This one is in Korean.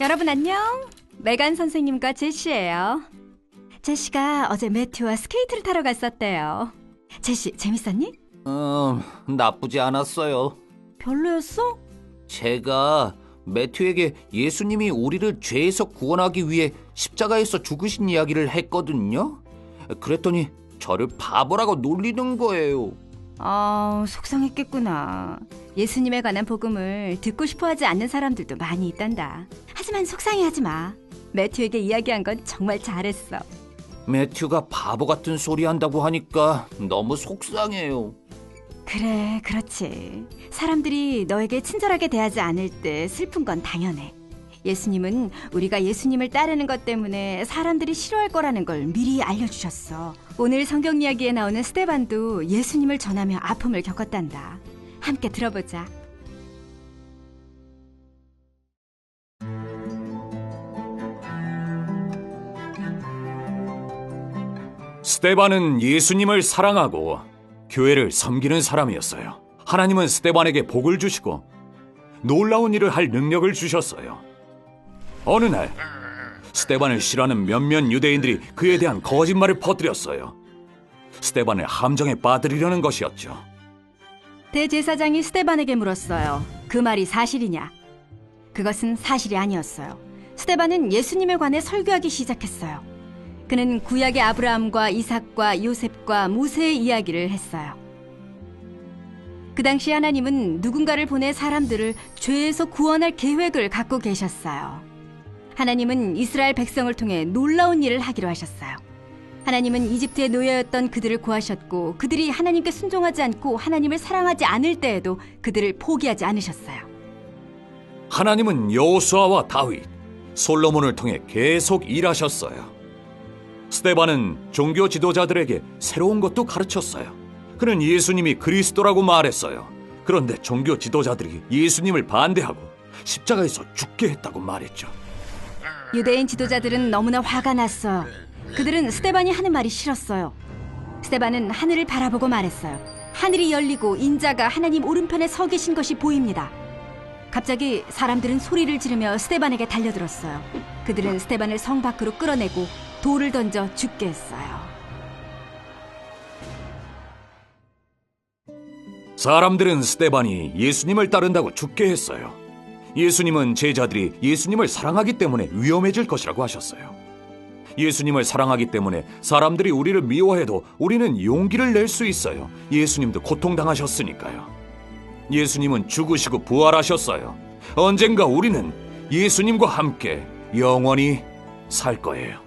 여러분 안녕. 메간 선생님과 제시예요. 제시가 어제 매튜와 스케이트를 타러 갔었대요. 제시 재밌었니? 음, 나쁘지 않았어요. 별로였어? 제가 매튜에게 예수님이 우리를 죄에서 구원하기 위해 십자가에서 죽으신 이야기를 했거든요. 그랬더니 저를 바보라고 놀리는 거예요. 아, 속상했겠구나. 예수님에 관한 복음을 듣고 싶어 하지 않는 사람들도 많이 있단다. 하지만 속상해하지 마. 매튜에게 이야기한 건 정말 잘했어. 매튜가 바보 같은 소리 한다고 하니까 너무 속상해요. 그래, 그렇지. 사람들이 너에게 친절하게 대하지 않을 때 슬픈 건 당연해. 예수님은 우리가 예수님을 따르는 것 때문에 사람들이 싫어할 거라는 걸 미리 알려주셨어. 오늘 성경 이야기에 나오는 스테반도 예수님을 전하며 아픔을 겪었단다. 함께 들어보자. 스테반은 예수님을 사랑하고 교회를 섬기는 사람이었어요. 하나님은 스테반에게 복을 주시고 놀라운 일을 할 능력을 주셨어요. 어느 날 스테반을 싫어하는 몇몇 유대인들이 그에 대한 거짓말을 퍼뜨렸어요. 스테반을 함정에 빠뜨리려는 것이었죠. 대제사장이 스테반에게 물었어요. 그 말이 사실이냐? 그것은 사실이 아니었어요. 스테반은 예수님에 관해 설교하기 시작했어요. 그는 구약의 아브라함과 이삭과 요셉과 모세의 이야기를 했어요. 그 당시 하나님은 누군가를 보내 사람들을 죄에서 구원할 계획을 갖고 계셨어요. 하나님은 이스라엘 백성을 통해 놀라운 일을 하기로 하셨어요. 하나님은 이집트의 노예였던 그들을 구하셨고 그들이 하나님께 순종하지 않고 하나님을 사랑하지 않을 때에도 그들을 포기하지 않으셨어요. 하나님은 여호수아와 다윗, 솔로몬을 통해 계속 일하셨어요. 스테반은 종교 지도자들에게 새로운 것도 가르쳤어요. 그는 예수님이 그리스도라고 말했어요. 그런데 종교 지도자들이 예수님을 반대하고 십자가에서 죽게 했다고 말했죠. 유대인 지도자들은 너무나 화가 났어요. 그들은 스테반이 하는 말이 싫었어요. 스테반은 하늘을 바라보고 말했어요. 하늘이 열리고 인자가 하나님 오른편에 서 계신 것이 보입니다. 갑자기 사람들은 소리를 지르며 스테반에게 달려들었어요. 그들은 스테반을 성 밖으로 끌어내고 돌을 던져 죽게 했어요. 사람들은 스테반이 예수님을 따른다고 죽게 했어요. 예수님은 제자들이 예수님을 사랑하기 때문에 위험해질 것이라고 하셨어요. 예수님을 사랑하기 때문에 사람들이 우리를 미워해도 우리는 용기를 낼 수 있어요. 예수님도 고통당하셨으니까요. 예수님은 죽으시고 부활하셨어요. 언젠가 우리는 예수님과 함께 영원히 살 거예요.